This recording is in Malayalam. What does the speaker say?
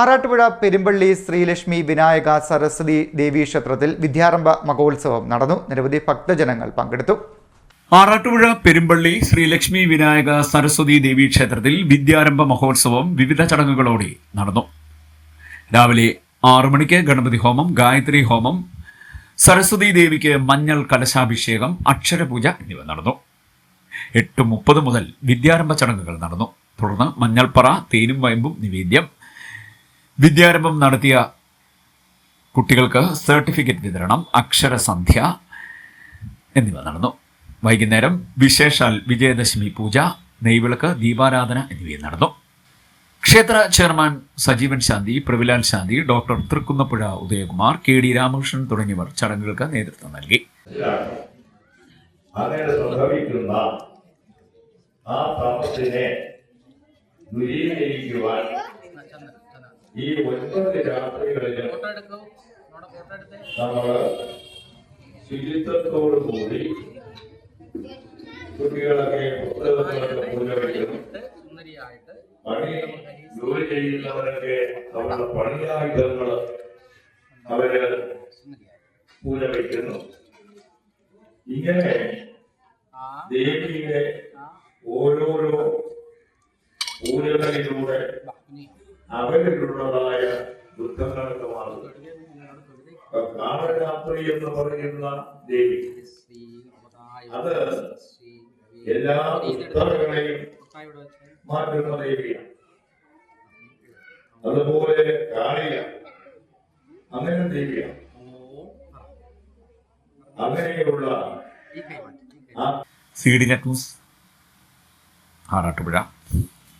ആറാട്ടുപുഴ പെരുമ്പള്ളി ശ്രീലക്ഷ്മി വിനായക സരസ്വതി ദേവീ ക്ഷേത്രത്തിൽ വിദ്യാരംഭ മഹോത്സവം നടന്നു. നിരവധി ഭക്തജനങ്ങൾ പങ്കെടുത്തു. ആറാട്ടുപുഴ പെരുമ്പള്ളി ശ്രീലക്ഷ്മി വിനായക സരസ്വതി ദേവി ക്ഷേത്രത്തിൽ വിദ്യാരംഭ മഹോത്സവം വിവിധ ചടങ്ങുകളോടെ നടന്നു. രാവിലെ ആറു മണിക്ക് ഗണപതി ഹോമം ഗായത്രി ഹോമം സരസ്വതി ദേവിക്ക് മഞ്ഞൾ കലശാഭിഷേകം അക്ഷരപൂജ എന്നിവ നടന്നു. എട്ട് മുപ്പത് മുതൽ വിദ്യാരംഭ ചടങ്ങുകൾ നടന്നു. തുടർന്ന് മഞ്ഞൾപ്പറ തേനും വയമ്പും നിവേദ്യം വിദ്യാരംഭം നടത്തിയ കുട്ടികൾക്ക് സർട്ടിഫിക്കറ്റ് വിതരണം അക്ഷരസന്ധ്യ എന്നിവ നടന്നു. വൈകുന്നേരം വിശേഷാൽ വിജയദശമി പൂജ നെയ്വിളക്ക് ദീപാരാധന എന്നിവയും നടന്നു. ക്ഷേത്ര chairman Sajeevan Shanthi Pravilal Shanthi doctor Thrikkunnapuzha Udayakumar K D Ramakrishnan തുടങ്ങിയവർ ചടങ്ങുകൾക്ക് നേതൃത്വം നൽകി. ആ തപസ്സിനെ ദുരീകരിക്കുവാൻ ഈ ഒൻപത് രാത്രികളിൽ നമ്മൾ ശുചിത്വത്തോടു കൂടി കുട്ടികളൊക്കെ പുസ്തകങ്ങളൊക്കെ പൂജ വയ്ക്കുന്നു പണി ജോലി ചെയ്യുന്നവരൊക്കെ അവരുടെ പണിയായുധങ്ങൾ അവർ പൂജ വയ്ക്കുന്നു ഇങ്ങനെ ദേവിയുടെ ഓരോരോ പൂജകളിലൂടെ അവരിലുള്ളതായ ദുഃഖങ്ങളൊക്കെ മാറുന്നു കാളരാത്രി എന്ന് പറയുന്ന ദേവി. അത് എല്ലാ ദുഃഖങ്ങളെയും മാറ്റുന്ന ദേവിയാണ്. അതുപോലെ കാളിയ അങ്ങനെ ദേവിയാണ്. അങ്ങനെയുള്ള C D net news Arattupuzha.